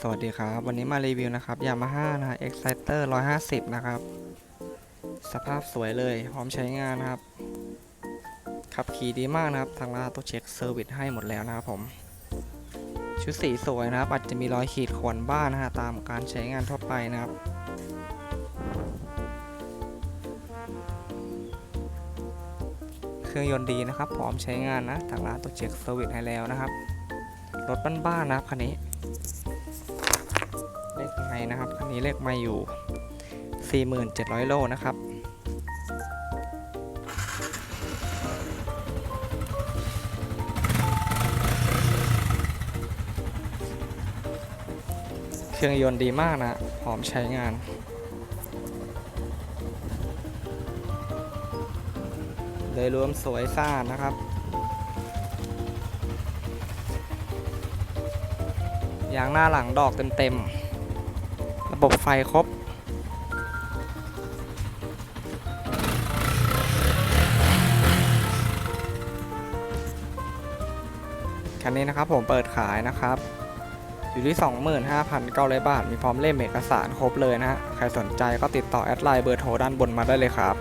สวัสดีครับ วันนี้มารีวิวนะครับ Yamaha นะ Exciter 150นะครับ สภาพสวยเลย พร้อมใช้งานนะครับ ขับขี่ดีมากนะครับ ทางร้านตัวเช็คเซอร์วิสให้หมดแล้วนะครับผม ชุดสีสวยนะครับ อาจจะมีรอยขีดข่วนบ้างนะฮะตามการใช้งานทั่วไปนะครับเครื่องยนต์ดีนะครับ พร้อมใช้งานนะ ทางร้านตัวเช็คเซอร์วิสให้แล้วนะครับ รถบ้านๆนะครับคันนี้ เลขไมล์นะครับ คันนี้เลขไมล์อยู่ 4,700 โลนะครับ เครื่องยนต์ดีมากนะพร้อมใช้งานโดยรวมสวยสะอาดนะครับ ยางหน้าหลังดอกเต็มๆ ระบบไฟครบ คันนี้นะครับผมเปิดขายนะครับ อยู่ที่ 25,900 บาท มีพร้อมเล่มเอกสารครบเลยนะฮะ ใครสนใจก็ติดต่อแอดไลน์เบอร์โทรด้านบนมาได้เลยครับ